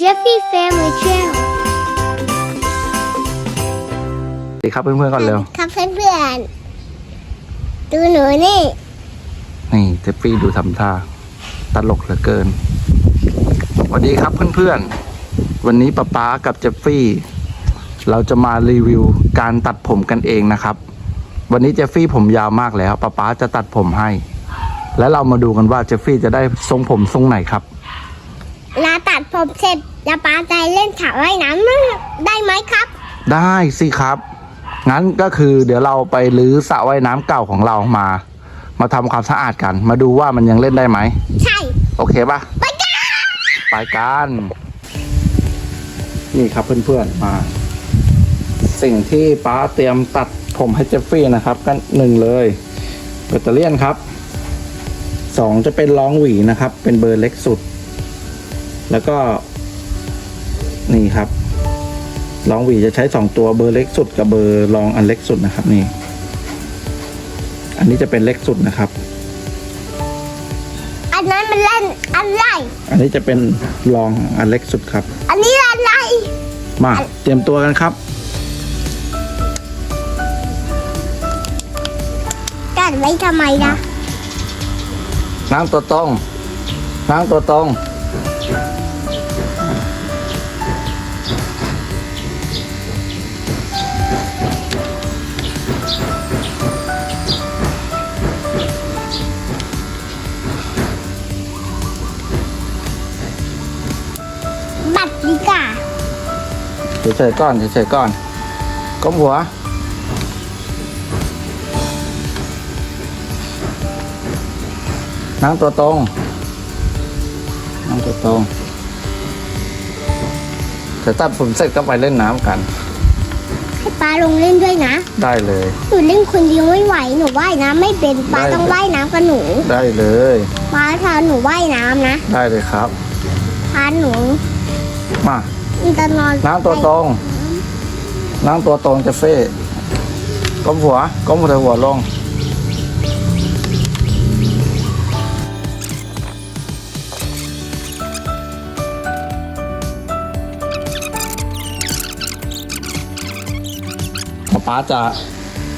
Jeffy Family Channel สวัสดีครับเพื่อนๆก่อนเร็ว ครับเพื่อนๆดูหนูนี่ นี่เจฟฟี่ดูทำท่า ตลกเหลือเกิน สวัสดีครับเพื่อนๆ วันนี้ป๊าป๊ากับเจฟฟี่ เราจะมารีวิวการตัดผมกันเองนะครับ วันนี้เจฟฟี่ผมยาวมากแล้วป๊าป๊าจะตัดผมให้ และเรามาดูกันว่าเจฟฟี่จะได้ทรงผมทรงไหนครับ ลาตั ดผมเสร็จจะปาใจเล่นสระว่ายน้ำได้ไหมครับ ได้สิครับ งั้นก็คือเดี๋ยวเราไปรื้อสระว่ายน้ำเก่าของเรามา มาทำความสะอาดกัน มาดูว่ามันยังเล่นได้ไหม ใช่ โอเคปะไปกันไปกัน นี่ครับเพื่อนๆมา สิ่งที่ป้าเตรียมตัดผมให้เจฟฟี่นะครับก็หนึ่งเลยแบตเตอรี่ยนครับสองจะเป็นรองหวีนะครับ เป็นเบอร์เล็กสุด แล้วก็ นี่ครับรองหวีจะใช้สองตัวเบอร์เล็กสุดกับเบอร์รองอันเล็กสุดนะครับ นี่ อันนี้จะเป็นเล็กสุดนะครับ อันนั้นมันเล่นอะไร อันนี้จะเป็นรองอันเล็กสุดครับ อันนี้อะไร มาเตรียมตัวกันครับกันไว้ทำไมนะนั่งตัวตรงนั่งตัวตรง เฉยๆก่อนเฉยๆก่อนก้มหัว นั่งตัวตรง นั่งตัวตรงเดี๋ยวตัดผมเสร็จก็ไปเล่นน้ำกัน ให้ปลาลงเล่นด้วยนะ ได้เลย หนูเล่นคนเดียวไม่ไหว หนูว่ายน้ำไม่เป็นปลาได้ ต้องว่ายน้ำกับหนูได้เลยปลาพาหนูว่ายน้ำนะได้เลยครับ พาหนู มา มันจะนอนนั่งตัวตรงนั่งตัวตรงเจะเฟ่ก้มหัวก้มหัวลงป๊าจะ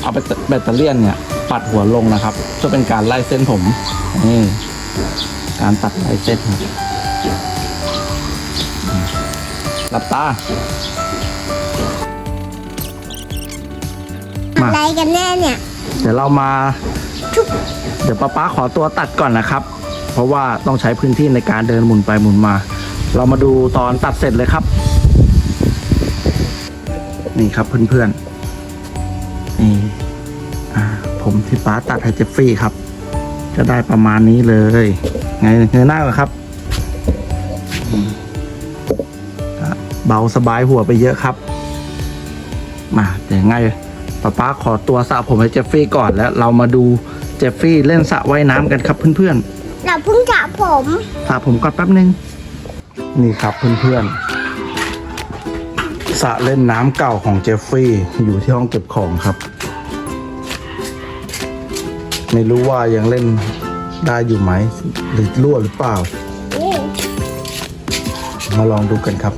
เอาไปแบตเตอรี่ยนเนี่ย ปัดหัวลงนะครับเพื่อเป็นการไล่เส้นผมนี่การตัดไล่เส้นครับ ลับตา มาอะไรกันแน่เนี่ย เดี๋ยวเรามา เดี๋ยวป้าป๊าขอตัวตัดก่อนนะครับ เพราะว่าต้องใช้พื้นที่ในการเดินหมุนไปหมุนมา เรามาดูตอนตัดเสร็จเลยครับ นี่ครับเพื่อนๆ นี่อ่าผมที่ป้าตัดให้เจฟฟี่ครับ จะได้ประมาณนี้เลย ไงเงยหน้าก่อนครับ เบาสบายหัวไปเยอะครับ มาเดี๋ยวไงป้าป้าขอตัวสระผมให้เจฟฟี่ก่อนแล้วเรามาดูเจฟฟี่เล่นสระว่ายน้ำกันครับเพื่อนๆเราเพิ่งจับผมสระผมก่อนแป๊บนึง นี่ครับเพื่อนๆสระเล่นน้ำเก่าของเจฟฟี่อยู่ที่ห้องเก็บของครับ ไม่รู้ว่ายังเล่นได้อยู่ไหมหรือรั่วหรือเปล่านี่มาลองดูกันครับ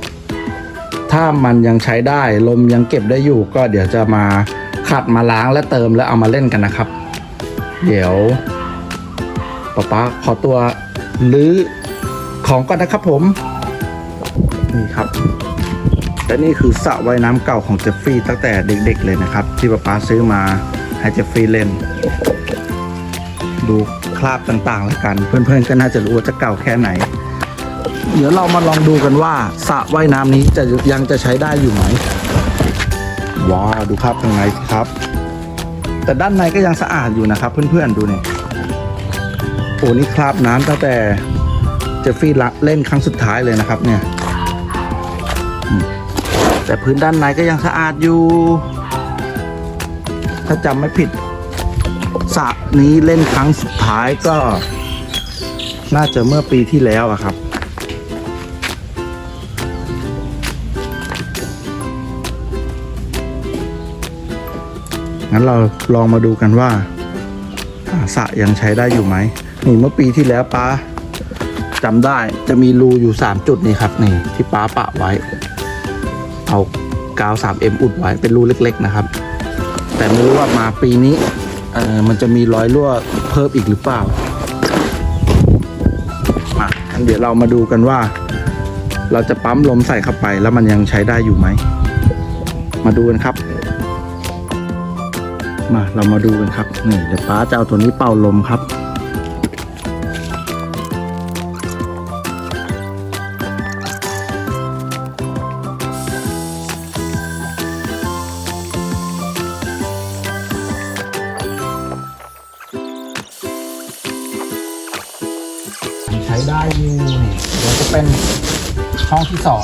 ถ้ามันยังใช้ได้ลมยังเก็บได้อยู่ก็เดี๋ยวจะมาขัดมาล้างและเติมแล้วเอามาเล่นกันนะครับ เดี๋ยวป๊าป๊าขอตัวลื้อของก่อนนะครับผม นี่ครับและนี่คือสระว่ายน้ำเก่าของเจฟฟี่ตั้งแต่เด็กๆเลยนะครับ ที่ป๊าป๊าซื้อมาให้เจฟฟี่เล่น ดูคราบต่างๆแล้วกัน เพื่อนๆก็น่าจะรู้ว่าจะเก่าแค่ไหน เดี๋ยวเรามาลองดูกันว่าสระว่ายน้ำนี้จะยังจะใช้ได้อยู่ไหมว้าวดูครับยังไงสิครับ แต่ด้านในก็ยังสะอาดอยู่นะครับ เพื่อนๆดูนี่โอ้นี่คราบน้ำตั้งแต่เจฟฟี่ละเล่นครั้งสุดท้ายเลยนะครับ เนี่ยอืมแต่พื้นด้านในก็ยังสะอาดอยู่ ถ้าจำไม่ผิดสระนี้เล่นครั้งสุดท้ายก็ น่าจะเมื่อปีที่แล้วอะครับ งั้นเราลองมาดูกันว่าสะยังใช้ได้อยู่ไหมนี่เมื่อปีที่แล้วป้าจำได้จะมีรูอยู่ 3 จุดนี่ครับนี่ที่ป้าปะไว้ เอากาว 3M อุดไว้เป็นรูเล็ก ๆ นะครับ แต่ไม่รู้ว่ามาปีนี้เออมันจะมีรอยรั่วเพิ่มอีกหรือเปล่ามาเดี๋ยวเรามาดูกันว่า เราจะปั๊มลมใส่เข้าไปแล้วมันยังใช้ได้อยู่ไหม มาดูกันครับ มาเรามาดูกันครับนี่เดี๋ยวป้าจะเอาตัวนี้เป่าลมครับ ใช้ได้อยู่นี่เดี๋ยวจะเป็นช่องที่สอง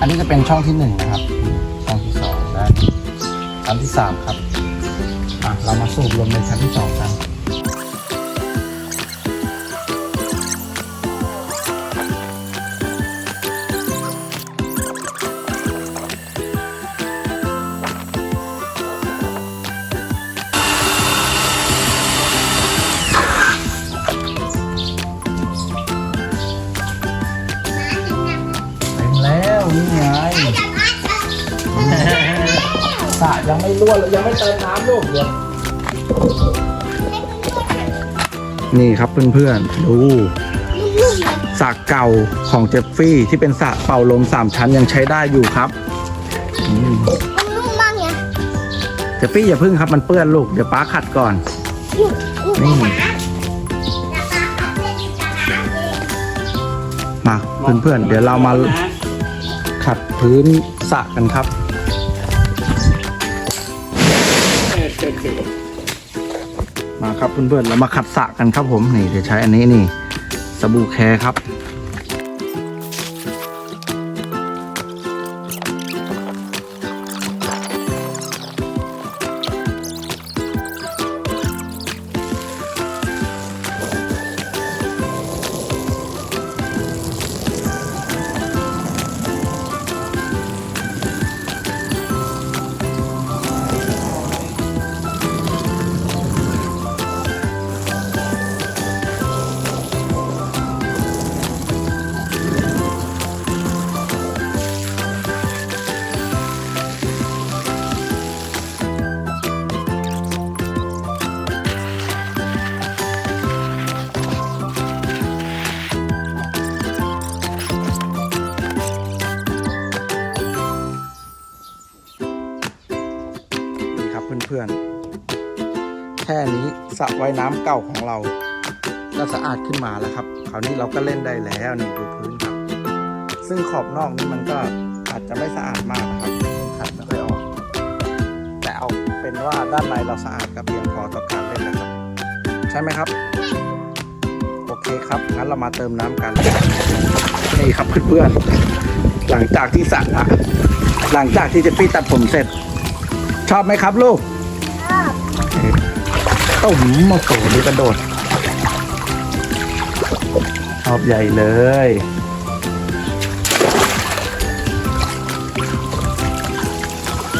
อันนี้จะเป็นช่องที่หนึ่งนะครับ ช่องที่สองและชั้นที่สามครับ อะเรามาสูบลมในชั้นที่สองกัน สระยังไม่รั่วเลยยังไม่เติมน้ำลูกเดี๋ยวนี่ครับเพื่อนๆดูสระเก่าของเจฟฟี่ที่เป็นสระเป่าลมสามชั้นยังใช้ได้อยู่ครับอืมมันนุ่มมากเนี่ยเจฟฟี่อย่าพึ่งครับมันเปื้อนลูกเดี๋ยวป้าขัดก่อนนี่มาเพื่อนๆเดี๋ยวเรามาขัดพื้นสระกันครับ มาครับเพื่อนๆเรามาขัดสระกันครับผมนี่จะใช้อันนี้นี่สบู่แคร์ครับ แค่นี้สระว่ายน้ำเก่าของเรา ก็สะอาดขึ้นมาแล้วครับ คราวนี้เราก็เล่นได้แล้วนี่ดูพื้นครับ ซึ่งขอบนอกนี่มันก็อาจจะไม่สะอาดมากนะครับขัดไม่ค่อยออก แต่เอาเป็นว่าด้านในเราสะอาดก็เพียงพอต่อการเล่นนะครับ ใช่ไหมครับ โอเคครับงั้นเรามาเติมน้ำกันนี่ครับเพื่อนๆหลังจากที่สระหลังจากที่เจะพี่ตัดผมเสร็จ ชอบไหมครับลูก ตุ่มมาโผล่ดูกระโดดชอบใหญ่เลย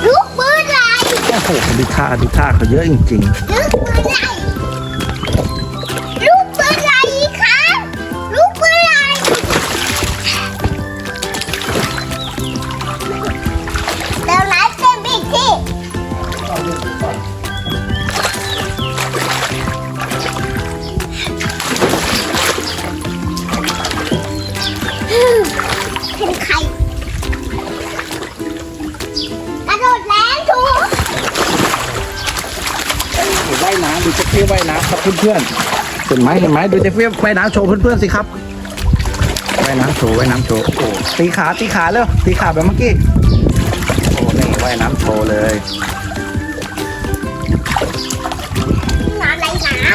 ลูกปืนไหลโอ้โหดูท่าดูท่าเขาเยอะจริงลูายน้ำดูเจฟฟี่ว่ายน้ำครับเพื่อนๆเห็นไหมเห็นไหมดูเจฟฟี่ว่ายน้ำโชว์เพื่อนๆสิครับว่ายน้ำโชว์ว่ายน้ำโชว์โอ้โหตีขาตีขาเร็วตีขาแบบเมื่อกี้โอ้นี่ว่ายน้ำโชว์เลยน้ำไหลน้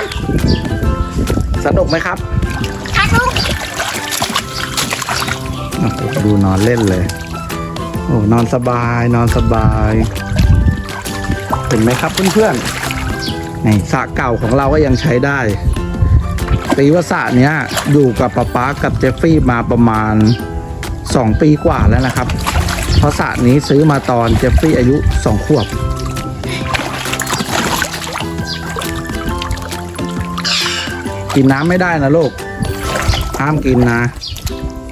สนุกไหมครับำถ้าลูกโอ้โหดูนอนเล่นเลยโอ้นอนสบายนอนสบายเห็นไหมครับเพื่อนๆ นี่สระเก่าของเราก็ยังใช้ได้ปีว่าสระเนี้ยอยู่กับป๊าป๊ากับเจฟฟี่มาประมาณ 2 ปีกว่าแล้วนะครับ เพราะสระนี้ซื้อมาตอนเจฟฟี่อายุ 2 ขวบกินน้ำไม่ได้นะลูกห้ามกินนะ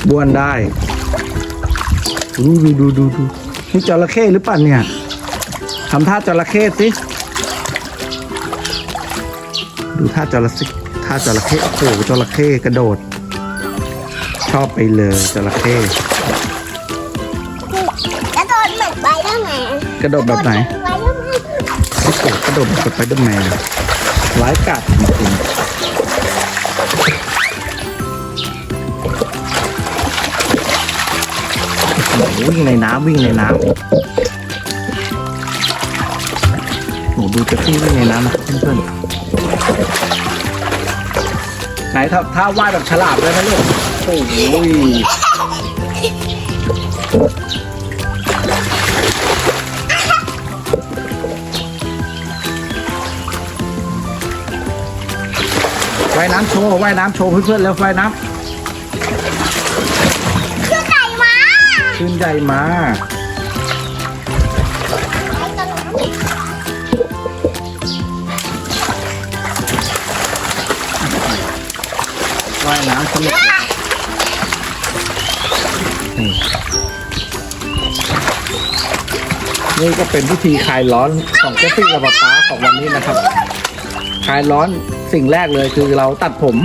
บ้วนได้ดูดูดูดูดูนี่จระเข้หรือเปล่าเนี่ยทำท่าจระเข้สิ ดูท่าจระเข้ท่าจระเข้โอ้โหจระเข้กระโดด ชอบไปเลยจระเข้กระโดดเหมือนไปได้ไหมกระโดดแบบไหนไปได้ไหมโอ้โหกระโดดแบบสไปเดอร์แมนร้ายกาจจริงๆโอ้โหวิ่งในน้ำวิ่งในน้ำหนูดูเจะพี่วิ่งในน้ำนะครับเพื่อนๆ ไหนถ้าถ้าว่ายแบบฉลาดเลยนะลูกโอ้โหว่ายน้ำโชว์ว่ายน้ำโชว์เพื่อนๆแล้วว่ายน้คือไก่มาำขึ้นใหญ่มาายน้ำสนุกเลยนี่นี่ก็เป็นพิธีคลายร้อนของเจฟฟี่กับป๊าป๊าของวันนี้นะครับ คลายร้อนสิ่งแรกเลยคือเราตัดผม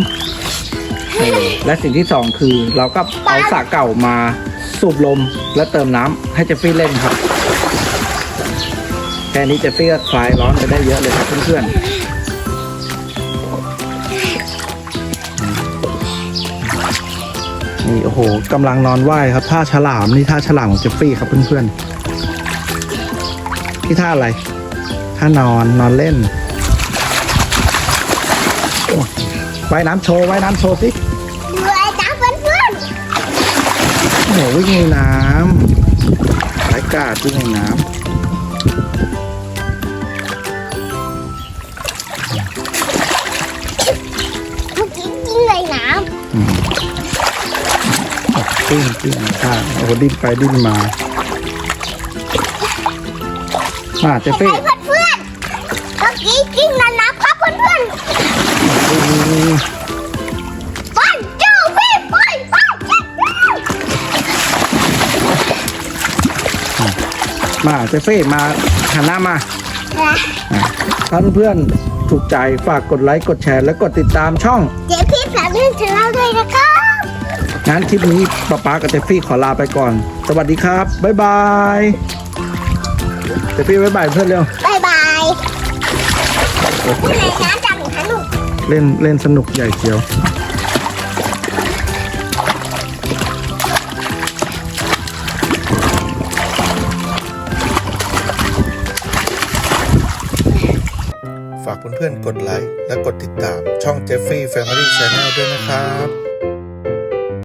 เออและสิ่งที่สองคือเราก็เอาสระเก่ามาสูบลมและเติมน้ำให้เจฟฟี่เล่นครับ แค่นี้เจฟฟี่ก็คลายร้อนไปได้เยอะเลยครับเพื่อนๆ นี่โอ้โหกำลังนอนไหวครับท่าฉลามนี่ท่าฉลามของเจฟฟี่ครับเพื่อนๆนี่ท่าอะไรท่านอนนอนเล่นโอ้ว่ายน้ำโชว์ว่ายน้ำโชว์สิดูไอ้จ้าเพื่อนโอ้โหวิ่งในน้ำสายกาดวิ่งในน้ๆเมื่อกี้กินเลยน้ำอืม ปิ้งปิ้งท่าโอ้โหดิ้นไปดิ้นมา มาเจำฟฟี่ไอ้เพื่อนๆเมื่อกี้กินแล้วนะครับเพื่อนๆวันจูพี่ไปไปจิ๊บมาเจฟฟี่มาหันหน้ามาอะถ้าเพื่อนๆถูกใจฝากกดไลค์กดแชร์และกดติดตามช่อง เจ๊พี่แผลเรื่องของเราด้วยนะครับ งั้นคลิปนี้ป๊าป๊ากับเจฟฟี่ขอลาไปก่อน สวัสดีครับ บ๊ายบายเจฟฟี่บ๊ายบายเพื่อนเร็วบายบายที่ไหนน้ำจังสนุกเล่นเล่นสนุกใหญ่เจียวฝากเพื่อนๆกดไลค์และกดติดตามช่อง Jeffrey Family Channel ด้วยนะครับ